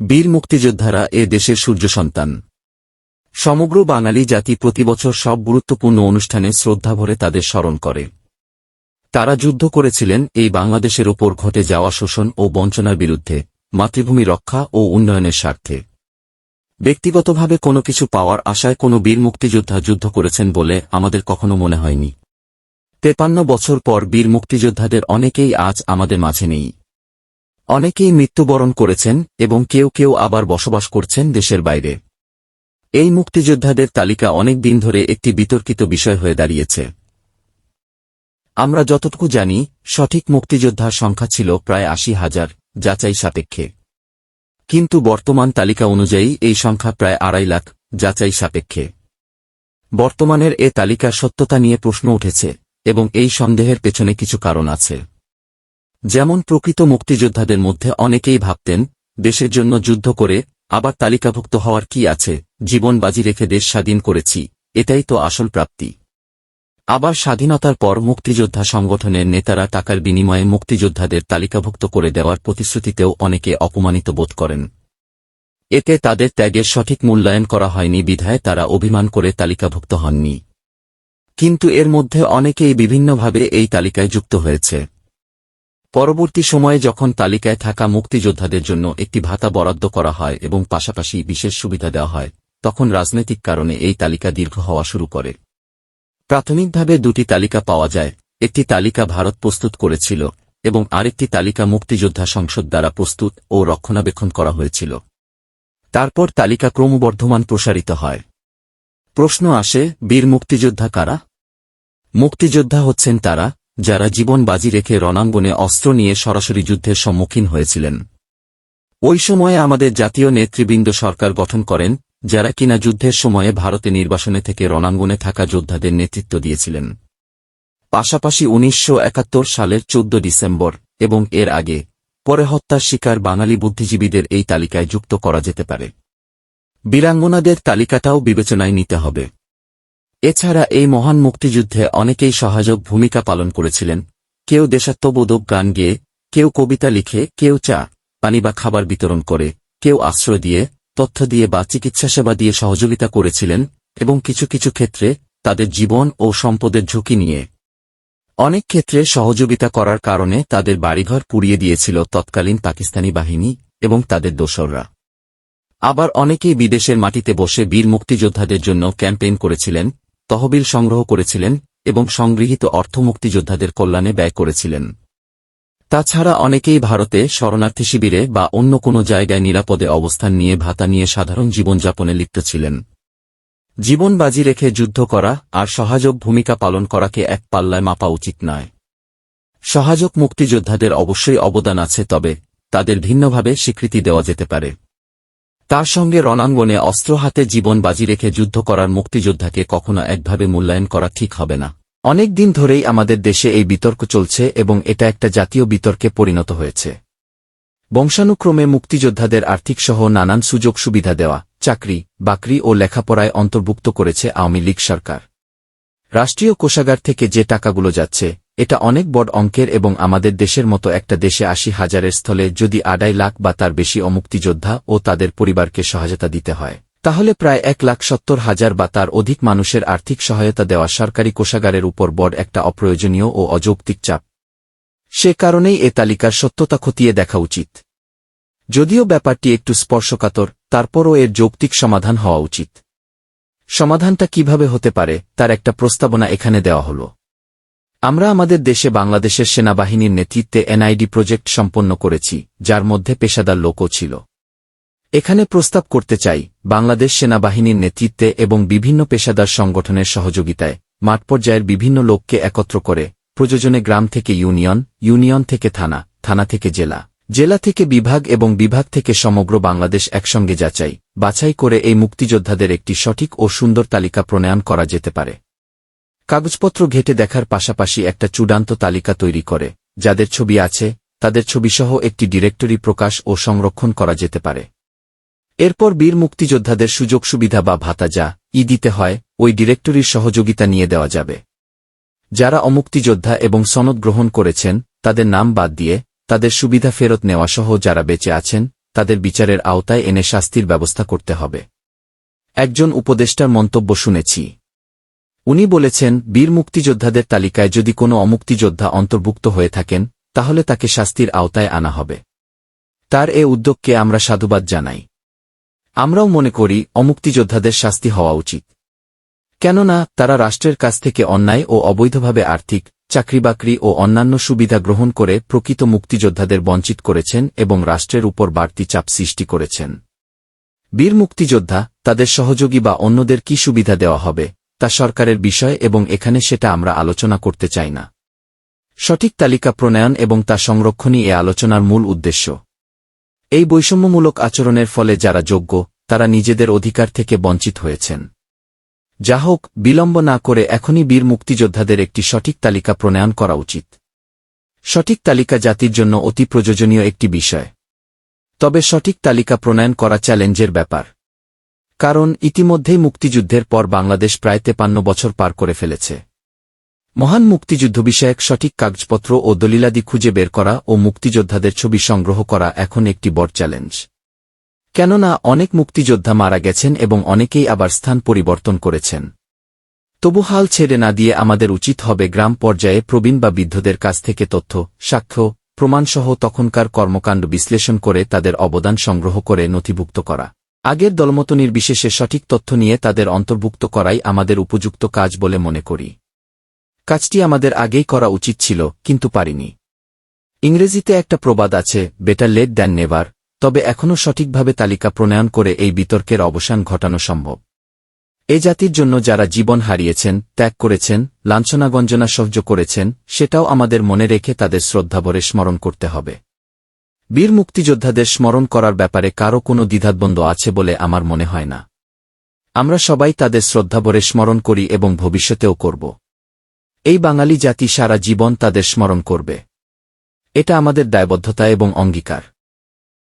বীর মুক্তিযোদ্ধারা এ দেশের সূর্য সন্তান। সমগ্র বাঙালি জাতি প্রতিবছর সব গুরুত্বপূর্ণ অনুষ্ঠানে শ্রদ্ধা ভরে তাদের স্মরণ করে। তারা যুদ্ধ করেছিলেন এই বাংলাদেশের ওপর ঘটে যাওয়া শোষণ ও বঞ্চনার বিরুদ্ধে, মাতৃভূমি রক্ষা ও উন্নয়নের স্বার্থে। ব্যক্তিগতভাবে কোনো কিছু পাওয়ার আশায় কোনো বীর মুক্তিযোদ্ধা যুদ্ধ করেছেন বলে আমাদের কখনো মনে হয়নি। তেপান্ন বছর পর বীর মুক্তিযোদ্ধাদের অনেকেই আজ আমাদের মাঝে নেই। অনেকেই মৃত্যুবরণ করেছেন এবং কেউ কেউ আবার বসবাস করছেন দেশের বাইরে। এই মুক্তিযোদ্ধাদের তালিকা অনেক দিন ধরে একটি বিতর্কিত বিষয় হয়ে দাঁড়িয়েছে। আমরা যতটুকু জানি, সঠিক মুক্তিযোদ্ধার সংখ্যা ছিল প্রায় আশি হাজার, যাচাই সাপেক্ষে। কিন্তু বর্তমান তালিকা অনুযায়ী এই সংখ্যা প্রায় আড়াই লাখ, যাচাই সাপেক্ষে। বর্তমানের এ তালিকার সত্যতা নিয়ে প্রশ্ন উঠেছে এবং এই সন্দেহের পেছনে কিছু কারণ আছে। যেমন প্রকৃত মুক্তিযোদ্ধাদের মধ্যে অনেকেই ভাবতেন, দেশের জন্য যুদ্ধ করে, আবার তালিকাভুক্ত হওয়ার কি আছে, জীবন বাজি রেখে দেশ স্বাধীন করেছি, এটাই তো আসল প্রাপ্তি। আবার স্বাধীনতার পর মুক্তিযোদ্ধা সংগঠনের নেতারা টাকার বিনিময়ে মুক্তিযোদ্ধাদের তালিকাভুক্ত করে দেওয়ার প্রতিশ্রুতিতেও অনেকে অপমানিত বোধ করেন। এতে তাদের ত্যাগের সঠিক মূল্যায়ন করা হয়নি বিধায় তারা অভিমান করে তালিকাভুক্ত হননি। কিন্তু এর মধ্যে অনেকেই বিভিন্নভাবে এই তালিকায় যুক্ত হয়েছে। পরবর্তী সময়ে যখন তালিকায় থাকা মুক্তিযোদ্ধাদের জন্য একটি ভাতা বরাদ্দ করা হয় এবং পাশাপাশি বিশেষ সুবিধা দেওয়া হয়, তখন রাজনৈতিক কারণে এই তালিকা দীর্ঘ হওয়া শুরু করে। প্রাথমিকভাবে দুটি তালিকা পাওয়া যায়, একটি তালিকা ভারত প্রস্তুত করেছিল এবং আরেকটি তালিকা মুক্তিযোদ্ধা সংসদ দ্বারা প্রস্তুত ও রক্ষণাবেক্ষণ করা হয়েছিল। তারপর তালিকা ক্রমবর্ধমান প্রসারিত হয়। প্রশ্ন আসে, বীর মুক্তিযোদ্ধা কারা? মুক্তিযোদ্ধা হচ্ছেন তারা যারা জীবন বাজি রেখে রণাঙ্গনে অস্ত্র নিয়ে সরাসরি যুদ্ধের সম্মুখীন হয়েছিলেন। ওই সময়ে আমাদের জাতীয় নেতৃবৃন্দ সরকার গঠন করেন, যারা কিনা যুদ্ধের সময়ে ভারতে নির্বাসনে থেকে রণাঙ্গনে থাকা যোদ্ধাদের নেতৃত্ব দিয়েছিলেন। পাশাপাশি উনিশশো একাত্তর সালের চোদ্দ ডিসেম্বর এবং এর আগে, পরে হত্যার শিকার বাঙালি বুদ্ধিজীবীদের এই তালিকায় যুক্ত করা যেতে পারে। বীরাঙ্গনাদের তালিকাটাও বিবেচনায় নিতে হবে। এছাড়া এই মহান মুক্তিযুদ্ধে অনেকেই সহায়ক ভূমিকা পালন করেছিলেন। কেউ দেশাত্মবোধক গান গেয়ে, কেউ কবিতা লিখে, কেউ চা, পানি বা খাবার বিতরণ করে, কেউ আশ্রয় দিয়ে, তথ্য দিয়ে বা চিকিৎসা সেবা দিয়ে সহযোগিতা করেছিলেন এবং কিছু কিছু ক্ষেত্রে তাদের জীবন ও সম্পদের ঝুঁকি নিয়ে। অনেক ক্ষেত্রে সহযোগিতা করার কারণে তাদের বাড়িঘর পুড়িয়ে দিয়েছিল তৎকালীন পাকিস্তানি বাহিনী এবং তাদের দোসররা। আবার অনেকেই বিদেশের মাটিতে বসে বীর মুক্তিযোদ্ধাদের জন্য ক্যাম্পেইন করেছিলেন তহবিল সংগ্রহ করেছিলেন এবং সংগৃহীত অর্থ মুক্তিযোদ্ধাদের কল্যাণে ব্যয় করেছিলেন। তাছাড়া অনেকেই ভারতে শরণার্থী শিবিরে বা অন্য কোনো জায়গায় নিরাপদে অবস্থান নিয়ে ভাতা নিয়ে সাধারণ জীবনযাপনে লিপ্ত ছিলেন। জীবন বাজি রেখে যুদ্ধ করা আর সহায়ক ভূমিকা পালন করাকে এক পাল্লায় মাপা উচিত নয়। সহায়ক মুক্তিযোদ্ধাদের অবশ্যই অবদান আছে, তবে তাদের ভিন্নভাবে স্বীকৃতি দেওয়া যেতে পারে। তার সঙ্গে রণাঙ্গনে অস্ত্র হাতে জীবন বাজি রেখে যুদ্ধ করার মুক্তিযোদ্ধাকে কখনো একভাবে মূল্যায়ন করা ঠিক হবে না। অনেক দিন ধরেই আমাদের দেশে এই বিতর্ক চলছে এবং এটা একটা জাতীয় বিতর্কে পরিণত হয়েছে। বংশানুক্রমে মুক্তিযোদ্ধাদের আর্থিক সহ নানান সুযোগ সুবিধা দেওয়া, চাকরি, বাকরি ও লেখাপড়ায় অন্তর্ভুক্ত করেছে আওয়ামী লীগ সরকার। রাষ্ট্রীয় কোষাগার থেকে যে টাকাগুলো যাচ্ছে এটা অনেক বড় অঙ্কের এবং আমাদের দেশের মতো একটা দেশে আশি হাজারের স্থলে যদি আড়াই লাখ বা তার বেশি অমুক্তিযোদ্ধা ও তাদের পরিবারকে সহায়তা দিতে হয়। তাহলে প্রায় এক লাখ সত্তর হাজার বা তার অধিক মানুষের আর্থিক সহায়তা দেওয়া সরকারি কোষাগারের উপর বড় একটা অপ্রয়োজনীয় ও অযৌক্তিক চাপ। সে কারণেই এ তালিকার সত্যতা খতিয়ে দেখা উচিত। যদিও ব্যাপারটি একটু স্পর্শকাতর, তারপরও এর যৌক্তিক সমাধান হওয়া উচিত। সমাধানটা কীভাবে হতে পারে, তার একটা প্রস্তাবনা এখানে দেওয়া হল। আমরা আমাদের দেশে বাংলাদেশের সেনাবাহিনীর নেতৃত্বে এনআইডি প্রজেক্ট সম্পন্ন করেছি, যার মধ্যে পেশাদার লোকও ছিল। এখানে প্রস্তাব করতে চাই, বাংলাদেশ সেনাবাহিনীর নেতৃত্বে এবং বিভিন্ন পেশাদার সংগঠনের সহযোগিতায় মাঠ পর্যায়ের বিভিন্ন লোককে একত্র করে প্রযোজনে গ্রাম থেকে ইউনিয়ন ইউনিয়ন থেকে থানা থানা থেকে জেলা জেলা থেকে বিভাগ এবং বিভাগ থেকে সমগ্র বাংলাদেশ একসঙ্গে যাচাই, বাছাই করে এই মুক্তিযোদ্ধাদের একটি সঠিক ও সুন্দর তালিকা প্রণয়ন করা যেতে পারে। কাগজপত্র ঘেটে দেখার পাশাপাশি একটা চূড়ান্ত তালিকা তৈরি করে, যাদের ছবি আছে, তাদের ছবিসহ একটি ডিরেক্টরি প্রকাশ ও সংরক্ষণ করা যেতে পারে। এরপর বীর মুক্তিযোদ্ধাদের সুযোগ সুবিধা বা ভাতা যা ই দিতে হয়, ওই ডিরেক্টরির সহযোগিতা নিয়ে দেওয়া যাবে। যারা অমুক্তিযোদ্ধা এবং সনদ গ্রহণ করেছেন, তাদের নাম বাদ দিয়ে, তাদের সুবিধা ফেরত নেওয়া সহ যারা বেঁচে আছেন, তাদের বিচারের আওতায় এনে শাস্তির ব্যবস্থা করতে হবে। একজন উপদেষ্টার মন্তব্য শুনেছি। উনি বলেছেন, বীর মুক্তিযোদ্ধাদের তালিকায় যদি কোনো অমুক্তিযোদ্ধা অন্তর্ভুক্ত হয়ে থাকেন, তাহলে তাকে শাস্তির আওতায় আনা হবে। তার এ উদ্যোগকে আমরা সাধুবাদ জানাই। আমরাও মনে করি, অমুক্তিযোদ্ধাদের শাস্তি হওয়া উচিত। কেননা, তারা রাষ্ট্রের কাছ থেকে অন্যায় ও অবৈধভাবে আর্থিক, চাকরিবাকরি ও অন্যান্য সুবিধা গ্রহণ করে প্রকৃত মুক্তিযোদ্ধাদের বঞ্চিত করেছেন এবং রাষ্ট্রের উপর বাড়তি চাপ সৃষ্টি করেছেন। বীর মুক্তিযোদ্ধা, তাদের সহযোগী বা অন্যদের কি সুবিধা দেওয়া হবে তা সরকারের বিষয় এবং এখানে সেটা আমরা আলোচনা করতে চাই না। সঠিক তালিকা প্রণয়ন এবং তা সংরক্ষণই এ আলোচনার মূল উদ্দেশ্য। এই বৈষম্যমূলক আচরণের ফলে যারা যোগ্য, তারা নিজেদের অধিকার থেকে বঞ্চিত হয়েছেন। যা হোক, বিলম্ব না করে এখনই বীর মুক্তিযোদ্ধাদের একটি সঠিক তালিকা প্রণয়ন করা উচিত। সঠিক তালিকা জাতির জন্য অতি প্রয়োজনীয় একটি বিষয়। তবে সঠিক তালিকা প্রণয়ন করা চ্যালেঞ্জের ব্যাপার। কারণ ইতিমধ্যেই মুক্তিযুদ্ধের পর বাংলাদেশ প্রায় তেপান্ন বছর পার করে ফেলেছে। মহান মুক্তিযুদ্ধ বিষয়ক সঠিক কাগজপত্র ও দলিলাদি খুঁজে বের করা ও মুক্তিযোদ্ধাদের ছবি সংগ্রহ করা এখন একটি বড় চ্যালেঞ্জ। কেননা অনেক মুক্তিযোদ্ধা মারা গেছেন এবং অনেকেই আবার স্থান পরিবর্তন করেছেন। তবু হাল ছেড়ে না দিয়ে আমাদের উচিত হবে গ্রাম পর্যায়ে প্রবীণ বা বৃদ্ধদের কাছ থেকে তথ্য, সাক্ষ্য, প্রমাণসহ তখনকার কর্মকাণ্ড বিশ্লেষণ করে তাদের অবদান সংগ্রহ করে নথিভুক্ত করা। আগের দলমত নির্বিশেষে সঠিক তথ্য নিয়ে তাদের অন্তর্ভুক্ত করাই আমাদের উপযুক্ত কাজ বলে মনে করি। কাজটি আমাদের আগেই করা উচিত ছিল, কিন্তু পারিনি। ইংরেজিতে একটা প্রবাদ আছে বেটার লেট দ্যান নেভার তবে এখনও সঠিকভাবে তালিকা প্রণয়ন করে এই বিতর্কের অবসান ঘটানো সম্ভব। এ জাতির জন্য যারা জীবন হারিয়েছেন, ত্যাগ করেছেন, লাঞ্ছনাগঞ্জনা সহ্য করেছেন, সেটাও আমাদের মনে রেখে তাদের শ্রদ্ধাভরে স্মরণ করতে হবে। বীর মুক্তিযোদ্ধাদের স্মরণ করার ব্যাপারে কারও কোনো দ্বিধাদ্বন্দ্ব আছে বলে আমার মনে হয় না। আমরা সবাই তাদের শ্রদ্ধাভরে স্মরণ করি এবং ভবিষ্যতেও করব। এই বাঙালি জাতি সারা জীবন তাদের স্মরণ করবে। এটা আমাদের দায়বদ্ধতা এবং অঙ্গীকার।